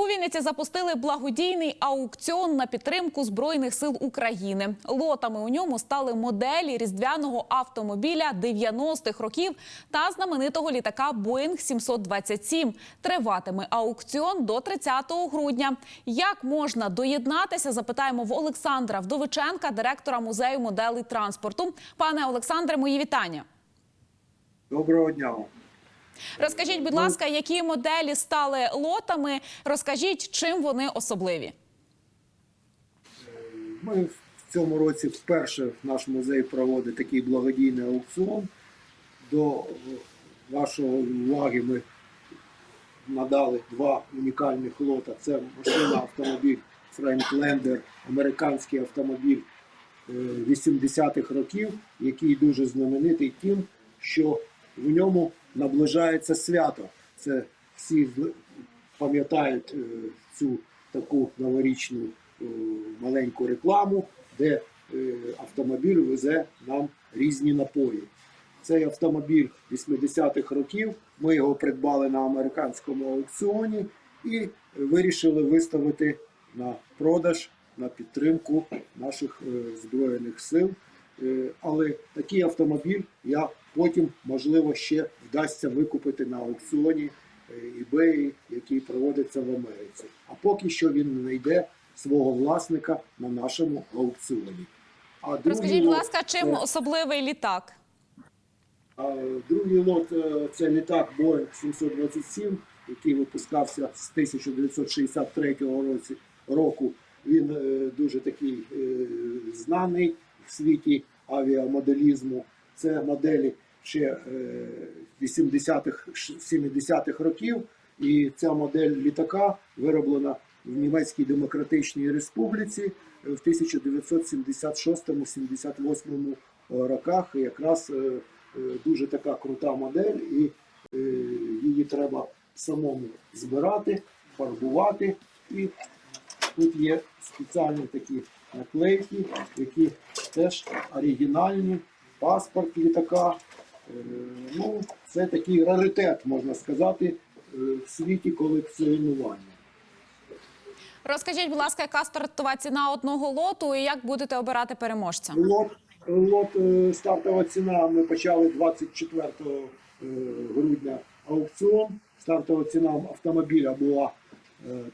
У Вінниці запустили благодійний аукціон на підтримку збройних сил України. Лотами у ньому стали моделі різдвяного автомобіля 90-х років та знаменитого літака Боїнг 727. Триватиме аукціон до 30 грудня. Як можна доєднатися? Запитаємо в Олександра Вдовиченка, директора музею моделей транспорту. Пане Олександре, мої вітання. Доброго дня. Розкажіть, будь ласка, які моделі стали лотами? Розкажіть, чим вони особливі. Ми в цьому році вперше наш музей проводить такий благодійний аукціон. До вашої уваги ми надали два унікальних лота. Це машина автомобіль Френк Лендер, американський автомобіль е, 80-х років, який дуже знаменитий тим, що в ньому наближається свято. Це всі пам'ятають е, цю таку новорічну е, маленьку рекламу, де е, автомобіль везе нам різні напої. Цей автомобіль 80-х років. Ми його придбали на американському аукціоні і вирішили виставити на продаж на підтримку наших збройних сил. Е, Але такий автомобіль я потім, можливо, ще вдасться викупити на аукціоні е, eBay, який проводиться в Америці. А поки що він не знайде свого власника на нашому аукціоні. А Розкажіть, будь ласка, чим це- особливий літак? а Другий лот е, це літак Boeing 727, який випускався з 1963 році, року. Він е, дуже такий е, знаний в світі авіамоделізму. Це моделі ще е, 80-х, 70-х років. І ця модель літака вироблена в Німецькій Демократичній Республіці в 1976-78 роках. Якраз е, е, дуже така крута модель, і е, її треба самому збирати, фарбувати. І тут є спеціальні такі наклейки, які теж оригінальні, паспорт літака. Е, Ну, це такий раритет, можна сказати, е, в світі колекціонування. Розкажіть, будь ласка, яка стартова ціна одного лоту і як будете обирати переможця? Лот, лот е, стартова ціна. Ми почали 24 е, грудня аукціон. Стартова ціна автомобіля була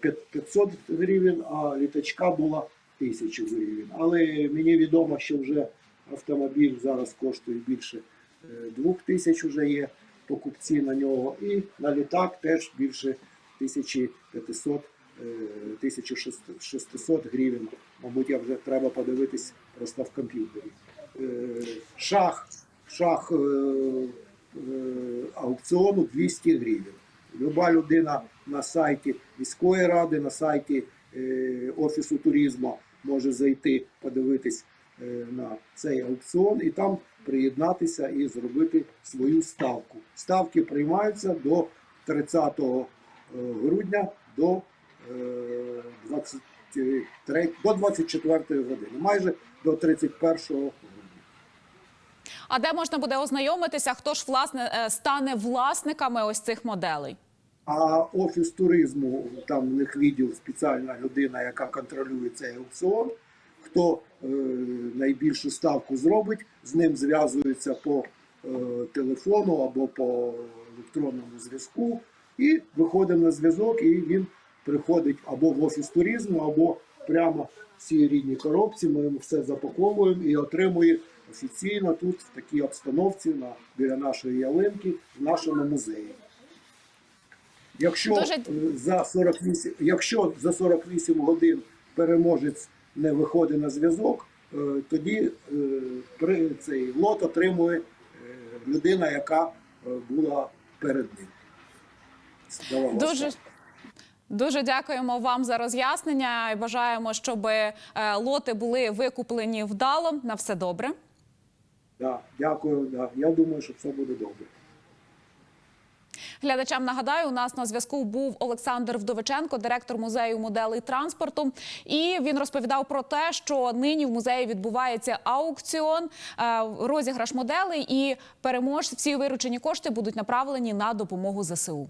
е, 500 гривень, а літачка була 1000 гривень. Але мені відомо, що вже автомобіль зараз коштує більше е, 2000 вже є покупці на нього. І на літак теж більше 1500 е, 1600 гривень. Мабуть, я вже треба подивитись просто в комп'ютері. Е, Шах, шах е, е, аукціону 200 гривень. Люба людина на сайті міської ради, на сайті е, Офісу туризму може зайти, подивитись е, на цей аукціон і там приєднатися і зробити свою ставку. Ставки приймаються до 30 е, грудня до е, 23, до 24 години, майже до 31 грудня. А де можна буде ознайомитися? Хто ж власне стане власниками ось цих моделей? А офіс туризму, там в них відділ спеціальна людина, яка контролює цей аукціон. Хто е, найбільшу ставку зробить, з ним зв'язується по е, телефону або по електронному зв'язку, і виходить на зв'язок, і він приходить або в офіс туризму, або прямо в цій рідній коробці. Ми йому все запаковуємо і отримує офіційно тут, в такій обстановці, на, біля нашої ялинки, в нашому музеї. Якщо Дуже- за 48, якщо за 48 годин переможець не виходить на зв'язок, е, тоді е, при цей лот отримує е, людина, яка була перед ним. Дуже. Дуже дякуємо вам за роз'яснення і бажаємо, щоб лоти були викуплені вдало. На все добре. Да, дякую. Да. Я думаю, що все буде добре. Глядачам нагадаю, у нас на зв'язку був Олександр Вдовиченко, директор музею моделей транспорту. І він розповідав про те, що нині в музеї відбувається аукціон, е, розіграш моделей, і переможці всі виручені кошти будуть направлені на допомогу ЗСУ.